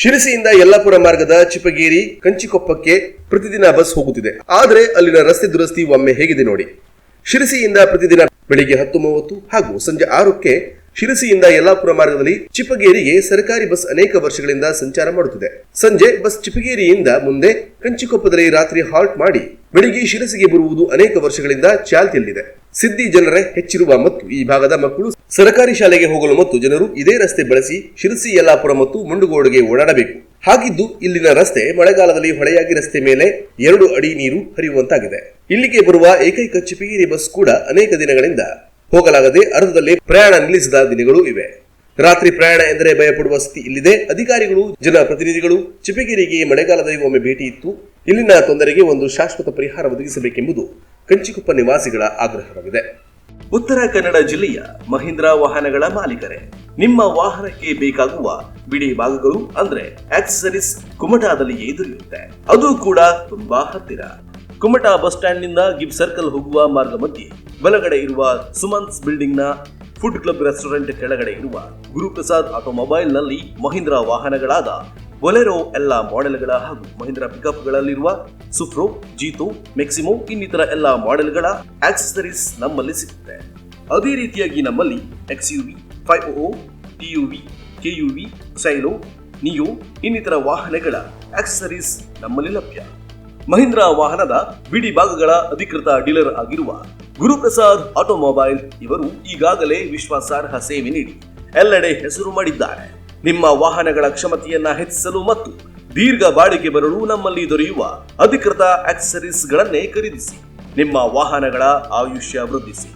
ಶಿರಸಿಯಿಂದ ಯಲ್ಲಾಪುರ ಮಾರ್ಗದ ಚಿಪಗೇರಿ ಕಂಚಿಕೊಪ್ಪಕ್ಕೆ ಪ್ರತಿದಿನ ಬಸ್ ಹೋಗುತ್ತಿದೆ. ಆದರೆ ಅಲ್ಲಿನ ರಸ್ತೆ ದುರಸ್ತಿ ಒಮ್ಮೆ ಹೇಗಿದೆ ನೋಡಿ. ಶಿರಸಿಯಿಂದ ಪ್ರತಿದಿನ ಬೆಳಿಗ್ಗೆ ಹತ್ತು ಮೂವತ್ತು ಹಾಗೂ ಸಂಜೆ ಆರಕ್ಕೆ ಶಿರಸಿಯಿಂದ ಯಲ್ಲಾಪುರ ಮಾರ್ಗದಲ್ಲಿ ಚಿಪಗೇರಿಗೆ ಸರ್ಕಾರಿ ಬಸ್ ಅನೇಕ ವರ್ಷಗಳಿಂದ ಸಂಚಾರ ಮಾಡುತ್ತಿದೆ. ಸಂಜೆ ಬಸ್ ಚಿಪಗೇರಿಯಿಂದ ಮುಂದೆ ಕಂಚಿಕೊಪ್ಪದಲ್ಲಿ ರಾತ್ರಿ ಹಾಲ್ಟ್ ಮಾಡಿ, ಬೆಳಿಗ್ಗೆ ಶಿರಸಿಗೆ ಬರುವುದು ಅನೇಕ ವರ್ಷಗಳಿಂದ ಚಾಲ್ತಿಯಲ್ಲಿದೆ. ಸಿದ್ದಿ ಜನರೇ ಹೆಚ್ಚಿರುವ ಮತ್ತು ಈ ಭಾಗದ ಮಕ್ಕಳು ಸರ್ಕಾರಿ ಶಾಲೆಗೆ ಹೋಗಲು ಮತ್ತು ಜನರು ಇದೇ ರಸ್ತೆ ಬಳಸಿ ಶಿರಸಿ, ಯಲ್ಲಾಪುರ ಮತ್ತು ಮುಂಡುಗೋಡಿಗೆ ಓಡಾಡಬೇಕು. ಹಾಗಿದ್ದು, ಇಲ್ಲಿನ ರಸ್ತೆ ಮಳೆಗಾಲದಲ್ಲಿ ಹೊಳೆಯಾಗಿ ರಸ್ತೆ ಮೇಲೆ ಎರಡು ಅಡಿ ನೀರು ಹರಿಯುವಂತಾಗಿದೆ. ಇಲ್ಲಿಗೆ ಬರುವ ಏಕೈಕ ಚಿಪಿಗಿರಿ ಬಸ್ ಕೂಡ ಅನೇಕ ದಿನಗಳಿಂದ ಹೋಗಲಾಗದೆ ಅರ್ಧದಲ್ಲಿ ಪ್ರಯಾಣ ನಿಲ್ಲಿಸಿದ ದಿನಗಳು ಇವೆ. ರಾತ್ರಿ ಪ್ರಯಾಣ ಎಂದರೆ ಭಯಪಡುವ ಸ್ಥಿತಿ ಇಲ್ಲಿದೆ. ಅಧಿಕಾರಿಗಳು, ಜನಪ್ರತಿನಿಧಿಗಳು ಚಿಪಿಗಿರಿಗೆ ಮಳೆಗಾಲದಲ್ಲಿ ಒಮ್ಮೆ ಭೇಟಿ ಇತ್ತು. ಇಲ್ಲಿನ ತೊಂದರೆಗೆ ಒಂದು ಶಾಶ್ವತ ಪರಿಹಾರ ಒದಗಿಸಬೇಕೆಂಬುದು ಕಂಚಿಕೊಪ್ಪ ನಿವಾಸಿಗಳ ಆಗ್ರಹವಾಗಿದೆ. ಉತ್ತರ ಕನ್ನಡ ಜಿಲ್ಲೆಯ ಮಹೀಂದ್ರಾ ವಾಹನಗಳ ಮಾಲೀಕರೇ, ನಿಮ್ಮ ವಾಹನಕ್ಕೆ ಬೇಕಾಗುವ ಬಿಡಿ ಭಾಗಗಳು ಅಂದ್ರೆ ಆಕ್ಸೆಸರೀಸ್ ಕುಮಟಾದಲ್ಲಿಯೇ ದೊರೆಯುತ್ತೆ ಅದು ಕೂಡ ತುಂಬಾ ಹತ್ತಿರ. ಕುಮಟಾ ಬಸ್ ಸ್ಟ್ಯಾಂಡ್ನಿಂದ ಗಿಬ್ ಸರ್ಕಲ್ ಹೋಗುವ ಮಾರ್ಗ ಮಧ್ಯೆ ಬಲಗಡೆ ಇರುವ ಸುಮನ್ಸ್ ಬಿಲ್ಡಿಂಗ್ನ ಫುಡ್ ಕ್ಲಬ್ ರೆಸ್ಟೋರೆಂಟ್ ಕೆಳಗಡೆ ಇರುವ ಗುರುಪ್ರಸಾದ್ ಆಟೋಮೊಬೈಲ್ನಲ್ಲಿ ಮಹೀಂದ್ರಾ ವಾಹನಗಳಾದ ಬೊಲೆರೋ ಎಲ್ಲ ಮಾಡೆಲ್ಗಳ ಹಾಗೂ ಮಹೀಂದ್ರಾ ಪಿಕಪ್ಗಳಲ್ಲಿರುವ ಸುಪ್ರೋ ಜೀತೋ ಮೆಕ್ಸಿಮೋ ಇನ್ನಿತರ ಎಲ್ಲ ಮಾಡೆಲ್ಗಳ ಆಕ್ಸೆಸರೀಸ್ ನಮ್ಮಲ್ಲಿ ಸಿಗುತ್ತೆ. ಅದೇ ರೀತಿಯಾಗಿ ನಮ್ಮಲ್ಲಿ X U V five O TUV KUV Xylo Neo ಇನ್ನಿತರ ವಾಹನಗಳ ಆಕ್ಸೆಸರೀಸ್ ನಮ್ಮಲ್ಲಿ ಲಭ್ಯ. ಮಹೀಂದ್ರಾ ವಾಹನದ ಬಿಡಿ ಭಾಗಗಳ ಅಧಿಕೃತ ಡೀಲರ್ ಆಗಿರುವ ಗುರುಪ್ರಸಾದ್ ಆಟೋಮೊಬೈಲ್ ಇವರು ಈಗಾಗಲೇ ವಿಶ್ವಾಸಾರ್ಹ ಸೇವೆ ನೀಡಿ, ಎಲ್ಲೆಡೆ ಹೆಸರು ಮಾಡಿದ್ದಾರೆ. ನಿಮ್ಮ ವಾಹನಗಳ ಕ್ಷಮತೆಯನ್ನು ಹೆಚ್ಚಿಸಲು ಮತ್ತು ದೀರ್ಘ ಬಾಳಿಕೆ ಬರಲು ನಮ್ಮಲ್ಲಿ ದೊರೆಯುವ ಅಧಿಕೃತ ಆಕ್ಸೆಸರೀಸ್ಗಳನ್ನೇ ಖರೀದಿಸಿ. ನಿಮ್ಮ ವಾಹನಗಳ ಆಯುಷ್ಯ ವೃದ್ಧಿಸಿ.